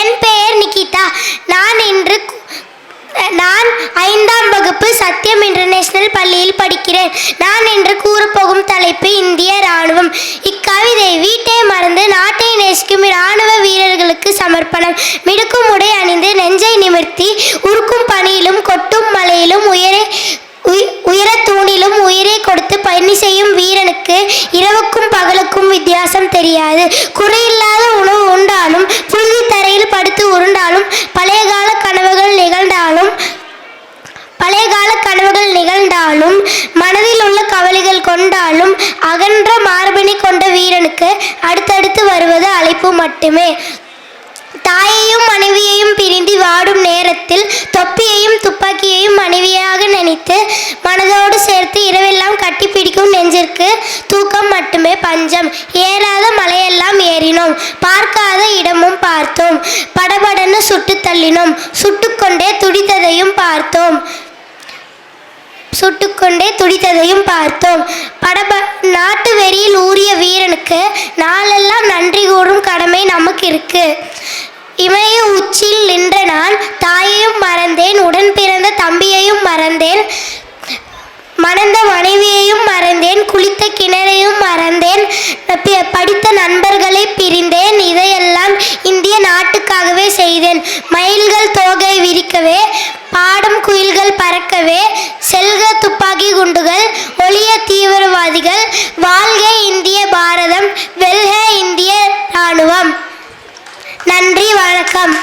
என் பெயர் நிகிதா. நான் இன்று நான் ஐந்தாம் வகுப்பு சத்யம் இன்டர்நேஷனல் பள்ளியில் படிக்கிறேன். நான் இன்று கூறப்போகும் தலைப்பு இந்திய ராணுவம் இக்கவிதை வீட்டை மறந்து நாட்டை நேசிக்கும் இராணுவ வீரர்களுக்கு சமர்ப்பணம். மிடுக்கும் உடை அணிந்து நெஞ்சை நிமிர்த்தி உருக்கும் பணியிலும் கொட்டும் மலையிலும் உயரே உயர தூணிலும் உயிரை கொடுத்து பணி செய்யும் வீரனுக்கு இரவுக்கும் பகலுக்கும் வித்தியாசம் தெரியாது. குறையில்லாத உணவு உண்டாலும் அடுத்தடுத்து வருவது அழைப்பு மட்டுமே. தாயையும் மனைவியையும் பிரிந்து வாடும் நேரத்தில் தொப்பியையும் துப்பாக்கியையும் மனைவியாக நினைத்து மனதோடு சேர்த்து இரவெல்லாம் கட்டிப்பிடிக்கும் நெஞ்சிற்கு தூக்கம் மட்டுமே பஞ்சம். ஏறாத மலையெல்லாம் ஏறினோம். பார்க்காத இடமும் பார்த்தோம். படபடன்னு சுட்டு தள்ளினோம். சுட்டுக்கொண்டே துடித்ததையும் பார்த்தோம். சுட்டுக்கொண்டே துடித்ததையும் பார்த்தோம். படப நாட்டு வெறியில் ஊறிய வீரனுக்கு நன்றி கூறும் கடமை நமக்கு இருக்கு இமய உச்சியில் நின்ற நான் தாயையும் மறந்தேன். உடன் பிறந்த தம்பியையும் மறந்தேன். மணந்த மனைவியையும் மறந்தேன். குளித்த கிணறையும் மறந்தேன். படித்த நண்பர்களை பிரிந்தேன். இதையெல்லாம் இந்திய நாட்டுக்காகவே செய்தேன். மயில்கள் தோகை விரிக்கவே பாடும் குயில்கள் பறக்கவே செல்க துப்பாக்கி குண்டுகள் ஒளிய தீவிரவாதிகள் வால் நன்றி வணக்கம்.